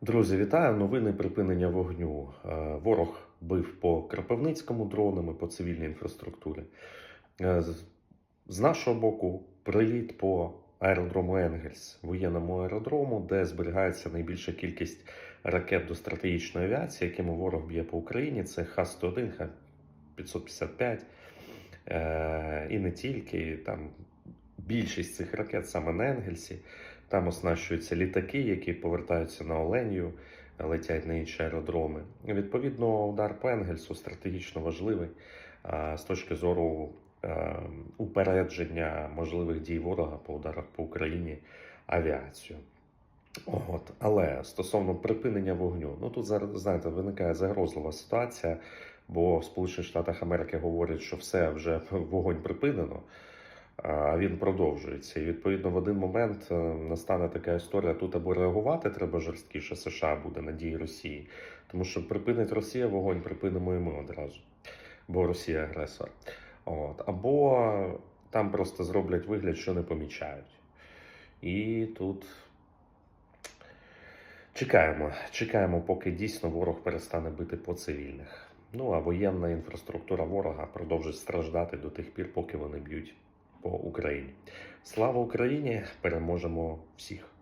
Друзі, вітаю! Новини припинення вогню. Е, Ворог бив по Кропивницькому дронами, по цивільній інфраструктурі. Е, з- З нашого боку, приліт по аеродрому Енгельс, воєнному аеродрому, де зберігається найбільша кількість ракет до стратегічної авіації, якими ворог б'є по Україні. Це Х-101, Х-555 е, і не тільки. Там більшість цих ракет саме на Енгельсі. Там оснащуються літаки, які повертаються на Оленію, летять на інші аеродроми. Відповідно, удар по Енгельсу стратегічно важливий з точки зору е, упередження можливих дій ворога по ударах по Україні авіацію. От, але стосовно припинення вогню, ну тут знаєте, виникає загрозлива ситуація, бо в Сполучених Штатах Америки говорять, що все вже вогонь припинено він продовжується. І відповідно в один момент е, настане така історія: тут або реагувати треба жорсткіше США буде на дії Росії, тому що припинить Росія вогонь, припинимо і ми одразу, бо Росія агресор. От або там просто зроблять вигляд, що не помічають. І тут чекаємо, чекаємо, поки дійсно ворог перестане бити по цивільних. Ну а воєнна інфраструктура ворога продовжить страждати до тих пір, поки вони б'ють по Україні. Слава Україні! Переможемо всіх!